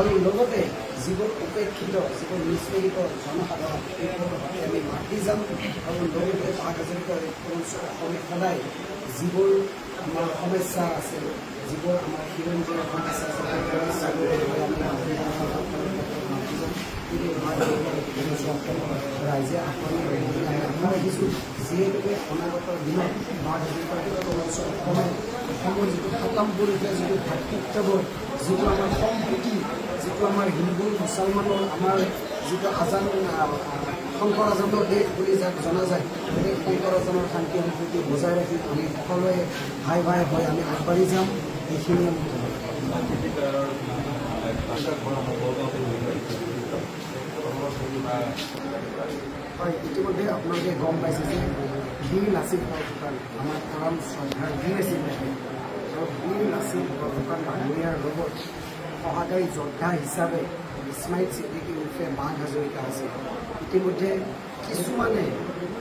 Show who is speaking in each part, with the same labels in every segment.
Speaker 1: আৰু লগতে যিবোৰ উপেক্ষিত যিবোৰ নিষ্পেষিত জনসাধাৰণ আমি মাতি যাম। আৰু লগতে অঞ্চল অসমে সদায়, যিবোৰ আমাৰ সমস্যা আছে, যিবোৰ আমাৰ খিৰঞ্জীয়া সমস্যা আছে আমি ৰাইজে আমি আশা ৰাখিছোঁ, যিহেতুকে অনাগত দিনত অঞ্চল অসমৰ যিটো খতম কৰি যিটো ভাতৃত্ববোধ, যিটো আমাৰ সম্প্ৰীতি যিটো আমাৰ হিন্দু মুছলমানৰ আমাৰ যিটো আজান শংকৰ আজানৰ দেশ বুলি যাক জনা যায় সেই শংকৰ আজানৰ শান্তি সম্প্ৰীতি বজাই ৰাখি আমি সকলোৱে ভাই ভাই হৈ আমি আগবাঢ়ি যাম ক'ব। হয় ইতিমধ্যে আপোনালোকে গম পাইছে যে বীৰ লাচিত বৰফুকন আমাৰ পৰম শ্ৰদ্ধাৰ বীৰ আছিল আৰু বীৰ লাচিত বৰফুকন ডাঙৰীয়াৰ লগত সহায়কাৰী যোদ্ধা হিচাপে ইছমাইল ছিদ্দিকী উৰ্ফে বাঘ হাজৰিকা আছিল ইতিমধ্যে কিছুমানে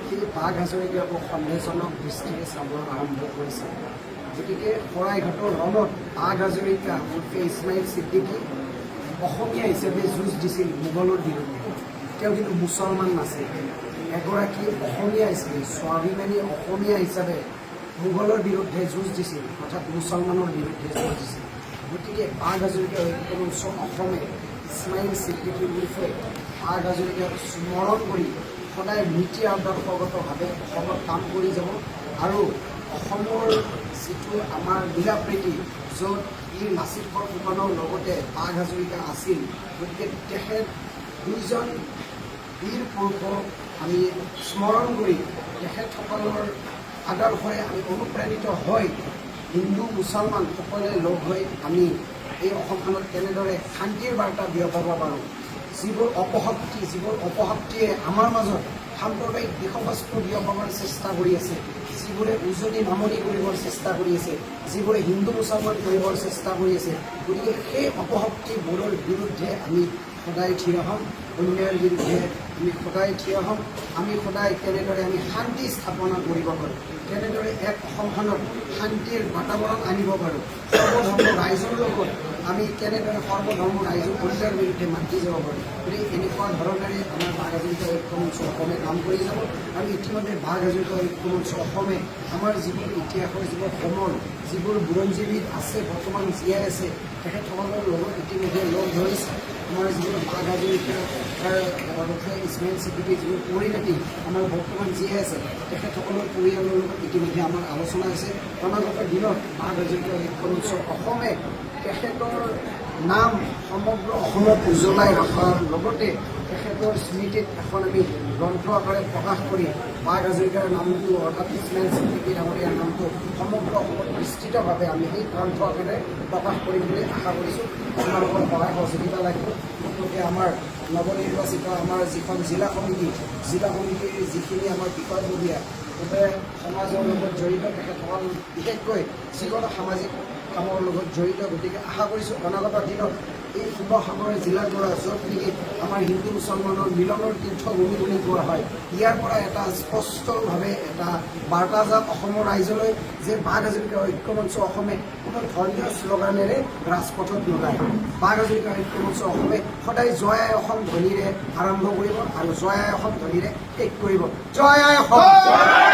Speaker 1: সেই বাঘ হাজৰিকাকো সন্দেহজনক দৃষ্টিৰে চাব আৰম্ভ কৰিছে। গতিকে শৰাইঘাটৰ ৰণত বাঘ হাজৰিকা উৰ্ফে ইছমাইল ছিদ্দিকী অসমীয়া হিচাপে যুঁজ দিছিল মোগলৰ বিৰুদ্ধে। তেওঁ কিন্তু মুছলমান নাছিল। এগৰাকী অসমীয়া আছিল, স্বাভিমানী অসমীয়া হিচাপে মোগলৰ বিৰুদ্ধে যুঁজ দিছিল, অৰ্থাৎ মুছলমানৰ বিৰুদ্ধে যুঁজ দিছিল। গতিকে বাঘ হাজৰিকা ঐক্যমঞ্চ অসমে ইছমাইল ছিদ্দিকী উৰ্ফে বাঘ হাজৰিকাক স্মৰণ কৰি সদায় নীতি আদৰ্শগতভাৱে অসমত কাম কৰি যাব। আৰু অসমৰ যিটো আমাৰ মিলা প্ৰীতি য'ত বীৰ লাচিত বৰফুকনৰ লগতে বাঘ হাজৰিকা আছিল, গতিকে তেখেত দুইজন বীৰ পুৰুষক আমি স্মৰণ কৰি তেখেতসকলৰ আদৰ্শৰে আমি অনুপ্ৰাণিত হৈ হিন্দু, মুছলমান সকলোৱে লগ হৈ আমি এই অসমখনত কেনেদৰে শান্তিৰ বাৰ্তা বিয়পাব পাৰোঁ, যিবোৰ অপশক্তি, যিবোৰ অপশক্তিয়ে আমাৰ মাজত সাম্প্ৰদায়িক বিষবস্তু বিয়পাবৰ চেষ্টা কৰি আছে, যিবোৰে উজনি নামনি কৰিবৰ চেষ্টা কৰি আছে, যিবোৰে হিন্দু, মুছলমান কৰিবৰ চেষ্টা কৰি আছে, গতিকে সেই অপশক্তিবোৰৰ বিৰুদ্ধে আমি সদায় থিয় হ'ম অন্যায়ৰ বিৰুদ্ধে আমি সদায় থিয় হ'ম। আমি সদায় কেনেদৰে আমি শান্তি স্থাপনা কৰিব পাৰোঁ, কেনেদৰে এক অসমখনত শান্তিৰ বাতাৱৰণ আনিব পাৰোঁ ৰাইজৰ লগত আমি কেনেদৰে সৰ্বধৰ্ম ৰাইজৰ অন্যায়ৰ বিৰুদ্ধে মাতি যাব পাৰোঁ গতিকে এনেকুৱা ধৰণেৰে আমাৰ বাঘ হাজৰিকা ঐক্যমঞ্চ অসমে কাম কৰি যাব? আৰু ইতিমধ্যে বাঘ হাজৰিকা ঐক্যমঞ্চ অসমে আমাৰ যিবোৰ ইতিহাসৰ যিবোৰ সমল যিবোৰ বুৰঞ্জীবিদ আছে, বৰ্তমান জীয়াই আছে, তেখেতসকলৰ লগত ইতিমধ্যে লগ ধৰিছে। আমাৰ যিবোৰ বাঘ হাজৰিকাৰ ইছমাইল ছিদ্দিকী যিবোৰ পৰিণতি আমাৰ বৰ্তমান জীয়াই আছে, তেখেতসকলৰ পৰিয়ালৰ লগত ইতিমধ্যে আমাৰ আলোচনা হৈছে। অনাগত দিনত বাঘ হাজৰিকা ঐক্যমঞ্চ অসমে তেখেতৰ নাম সমগ্ৰ অসমত উজ্বলাই ৰখাৰ লগতে তেখেতৰ স্মৃতিত এখন আমি গ্ৰন্থ আকাৰে প্ৰকাশ কৰি বাঘ হাজৰিকাৰ নামটো অৰ্থাৎ ইছমাইল ছিদ্দিকী ডাঙৰীয়াৰ নামটো সমগ্ৰ অসমত বিস্তৃতভাৱে আমি সেই গ্ৰন্থ আকাৰে প্ৰকাশ কৰিম বুলি আশা কৰিছোঁ। আপোনালোকৰ সহায় সহযোগিতা লাগিব। গতিকে আমাৰ নৱনিৰ্বাচিত, আমাৰ যিখন জিলা সমিতি, জিলা সমিতিৰ যিখিনি আমাৰ বিষয়ববীয়া সমাজৰ লগত জড়িত তেখেতসকল, বিশেষকৈ যিকোনো সামাজিক কামৰ লগত জড়িত। গতিকে আশা কৰিছোঁ অনাগত দিনত এই শিৱসাগৰ জিলাৰ পৰা য'ত নেকি আমাৰ হিন্দু মুছলমানৰ মিলনৰ তীৰ্থভূমি বুলি কোৱা হয়, ইয়াৰ পৰা এটা স্পষ্টভাৱে এটা বাৰ্তা যাক অসমৰ ৰাইজলৈ যে বাঘ হাজৰিকা ঐক্যমঞ্চ অসমে কোনো ধৰ্মীয় শ্লোগানেৰে ৰাজপথত নোলায় বাঘ হাজৰিকা ঐক্যমঞ্চ অসমে সদায় জয় আই অসম ধ্বনিৰে আৰম্ভ কৰিব আৰু জয় আই অসম ধ্বনিৰে শেষ কৰিব। জয় আই অসম!